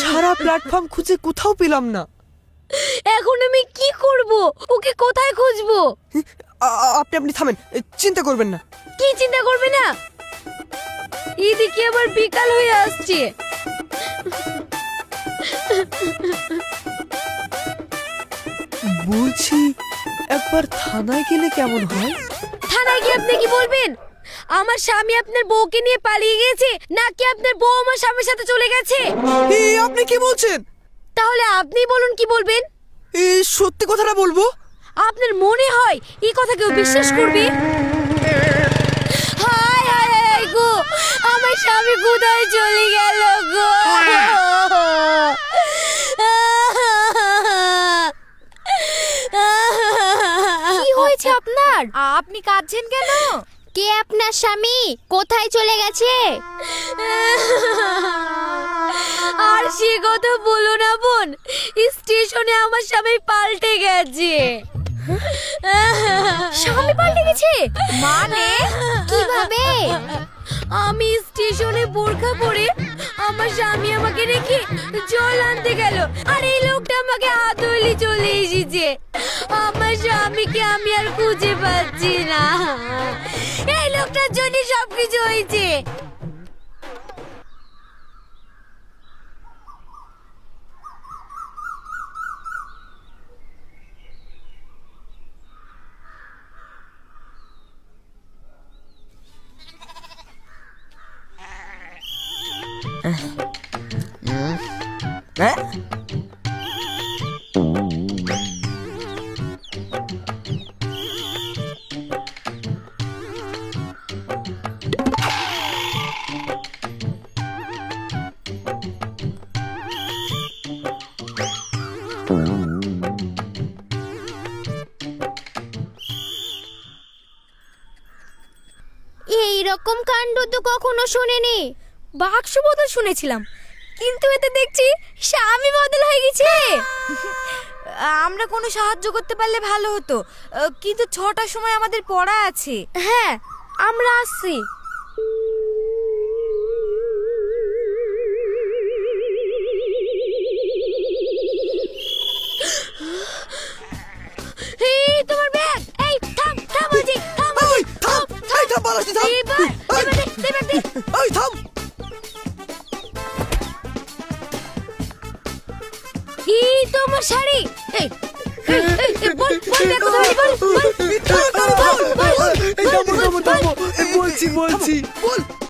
সারা platform খুঁজে কোথাও পেলাম না। এখন আমি কি করব? ওকে কোথায় খুঁজবো? আপনি আপনি থামেন চিন্তা করবেন না। কি চিন্তা করবে না? এদিকে আবার বিকাল হয়ে আসছে। বলছি একবার থানায় গেলে কেমন হয়? থানায় গিয়ে আপনি কি বলবেন? আমার স্বামী আপনার বউকে নিয়ে পালিয়ে গেছে নাকি আপনার বউ আমার স্বামীর সাথে চলে গেছে? এ, আপনি কি বলছেন? তাহলে আপনি বলুন কি বলবেন? এ, সত্যি কথাটা বলব? আপনার মনে হয় এই কথা কেউ বিশ্বাস করবে? হায় হায় হায় গো আমার স্বামী কোথায় চলে গেল গো? কি হয়েছে আপনার? আপনি কাঁদছেন কেন? কে আপনার স্বামী? কোথায় চলে গেছে? আর সে কথা বলো না বোন স্টেশনে আমার স্বামী পাল্টে গেছে। স্বামী পাল্টে গেছে? মানে? কীভাবে? আমি স্টেশনে বোরখা পরে আমার স্বামী আমাকে রেখে জল আনতে গেল আর এই লোকটা আমাকে হাতলি চলে এসেছে। আমার স্বামীকে আমি আর খুঁজে পাচ্ছি না। এই লোকটার জন্য সবকিছু হয়েছে। হ্যাঁ? এই রকম কাণ্ড তো কখনো শুনিনি। বাক্স বদল শুনেছিলাম কিন্তু এতে দেখছি স্বামী বদল হয়ে গেছে। আমরা কোনো সাহায্য করতে পারলে ভালো হতো কিন্তু ছটার সময় আমাদের পড়া আছে। হ্যাঁ আমরা আসছি। এই থাম এবার এবার দে, ব্যাগ দে। এই থাম এই তোমার শাড়ি এই বলছি বলছি বল